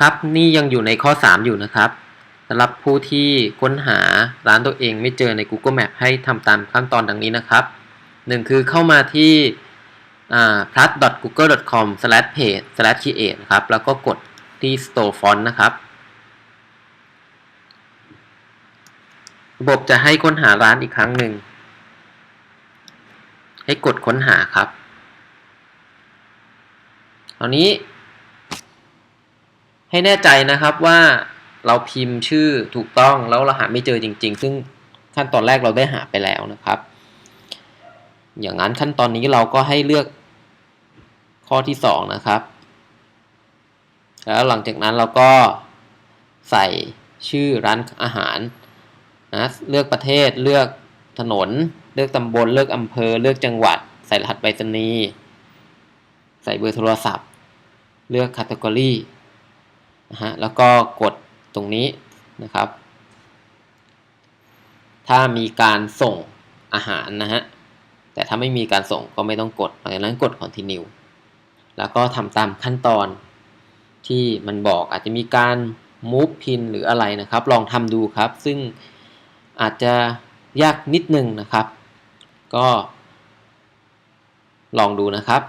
ครับ นี่ยังอยู่ในข้อ 3 อยู่นะครับสำหรับผู้ที่ค้นหาร้านตัวเองไม่เจอใน Google Map ให้ทำตามขั้นตอนดังนี้นะครับหนึ่งคือเข้ามาที่ plus.google.com/page/create นะครับ แล้วก็กดที่ store font นะครับ ระบบจะให้ค้นหาร้านอีกครั้งหนึ่ง ให้กดค้นหาครับคราวนี้ ให้แน่ใจนะครับว่าเราพิมพ์ชื่อถูกต้องแล้วเราหาไม่เจอจริง ๆ ซึ่งขั้นตอนแรกเราได้หาไปแล้วนะครับ อย่างนั้นขั้นตอนนี้เราก็ให้เลือกข้อที่ 2 นะครับ แล้วหลังจากนั้นเราก็ใส่ชื่อร้านอาหารนะเลือกประเทศเลือกถนน เลือกตำบล เลือกอำเภอ เลือกจังหวัด ใส่รหัสไปรษณีย์ใส่เบอร์โทรศัพท์ เลือก category นะฮะแล้วก็กดตรงนี้นะครับ ถ้ามีการส่งอาหารนะฮะแต่ถ้าไม่มีการส่งก็ไม่ต้องกดหลังจากนั้นกด continue แล้วก็ทำตามขั้นตอนที่มันบอกอาจจะมีการ move pin หรืออะไรนะครับ ลองทำดูครับ ซึ่งอาจจะยากนิดนึงนะครับ ก็ลองดูนะครับ